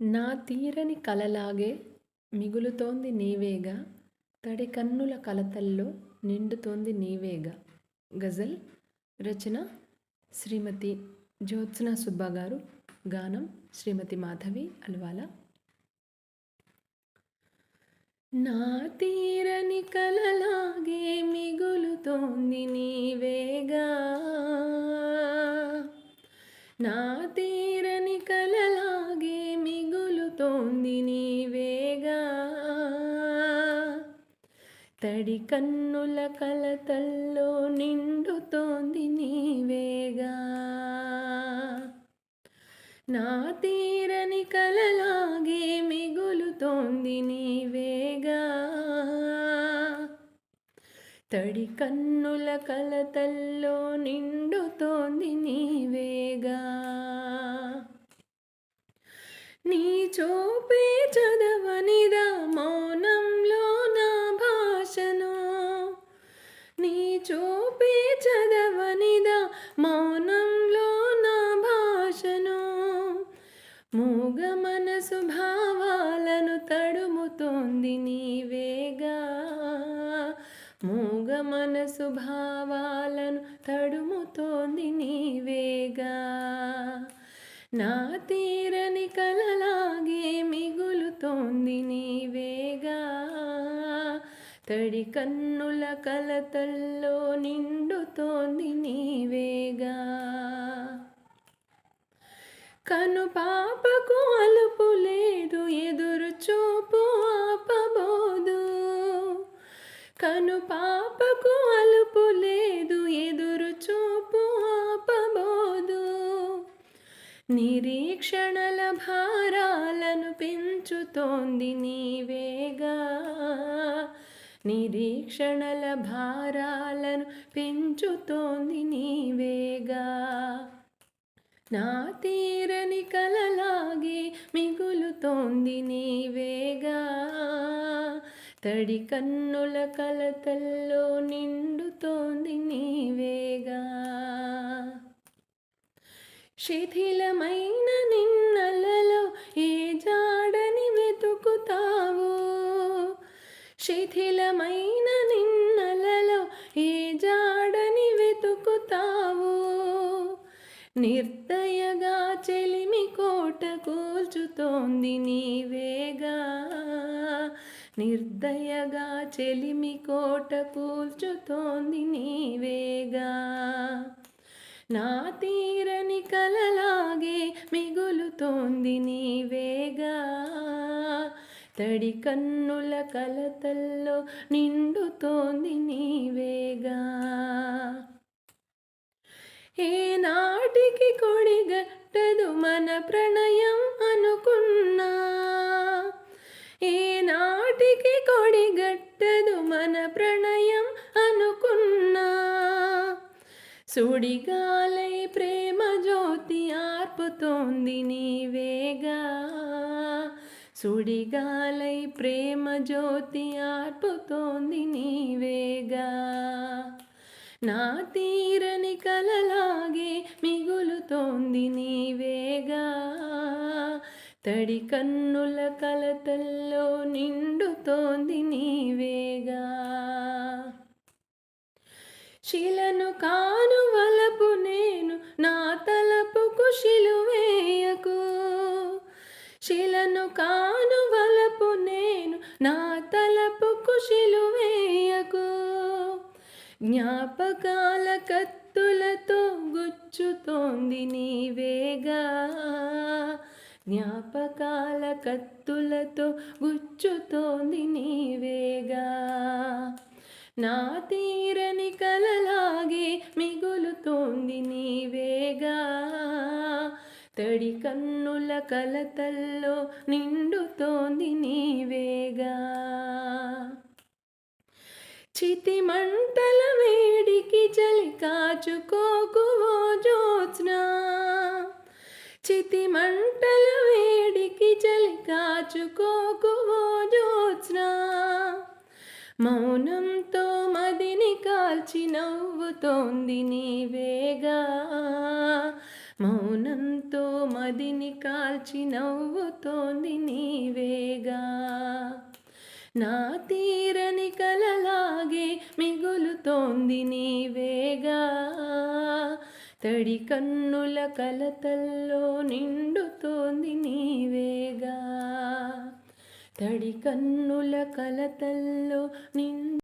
నా తీరని కలలాగే మిగులుతోంది నీవేగా. తడి కన్నుల కలతల్లో నిండుతోంది నీవేగా. గజల్ రచన శ్రీమతి జ్యోత్స్న సుబ్బ గారు గానం శ్రీమతి మాధవి అల్వాల. నా తీరని కలలాగే మిగులుతోంది నీ తడి కన్నుల కలతల్లో నిండుతోంది నీవేగా నా తీరని కలలాగే మిగులుతోంది నీవేగా తడి కన్నుల కలతల్లో నిండుతోంది నీవేగా నీ చూపే చదవనిదా మౌనంలో చూపే చదవనిదా మౌనంలో నా భాషను. మూగ మనసు భావాలను తడుముతోంది నీవేగా. మూగ మనసు భావాలను తడుముతోంది నీవేగా. నా తీరని కలలాగే మిగులుతోంది నీ తడి కన్నుల కలతల్లో నిండుతోంది నీవేగా కను పాపకు అలుపు లేదు ఎదురు చూపు ఆపబోదు. కను పాపకు అలుపు లేదు ఎదురు చూపు ఆపబోదు. నిరీక్షణల భారాలను పెంచుతోంది నీవేగా నిరీక్షణల భారాలను పెంచుతోంది నీవేగా నా తీరని కలలాగే మిగులుతోంది నీవేగా తడి కన్నుల కలతల్లో నిండుతోంది నీవేగా శిథిలమైన నిన్నలలో ఏ శిథిలమైన నిన్నలలో ఏ జాడని వెతుకుతావు. నిర్దయగా చెలిమి కోట కూల్చుతోంది నీవేగా. నిర్దయగా చెలిమి కోట కూల్చుతోంది నీవేగా. నా తీరని కలలాగే మిగులుతోంది నీవేగా. తడి కన్నుల కలతల్లో నిండుతోంది నీవేగా ఏ నాటికి కొడిగట్టదు మన ప్రణయం అనుకున్నా. ఏ నాటికి కొడిగట్టదు మన ప్రణయం అనుకున్నా. సుడిగాలై ప్రేమ జ్యోతి ఆర్పుతోంది నీవేగా సుడిగాలై ప్రేమ జ్యోతి ఆర్పుతోంది నీవేగా. నా తీరని కలలాగే మిగులుతోంది నీవేగా. తడి కన్నుల కలతల్లో నిండుతోంది నీవేగా. శిలను కాను వలపు నేను నా తలపుకు శిలువే శిలను కాను వలపు నేను నా తలపుకు శిలువేయకు జ్ఞాపకాల కత్తులతో గుచ్చుతోంది నీవేగా జ్ఞాపకాల కత్తులతో గుచ్చుతోంది నీవేగా నా తీరని కలలాగే మిగులుతోంది నీవేగా తడి కన్నుల కలతల్లో నిండుతోంది నీవేగా చితి మంటల వేడికి చలి కాచుకోకువో జ్యోత్స్న. చితి మంటల వేడికి చలి కాచుకోకువో జ్యోత్స్న. మౌనంతో మదిని కాల్చి నవ్వుతోంది నీవేగా మౌనంతో మదిని కాల్చి నవ్వుతోంది నీవేగా నా తీరని కలలాగే మిగులుతోంది నీవేగా తడి కన్నుల కలతల్లో నిండుతోంది నీవేగా తడి కన్నుల కలతల్లో నిండు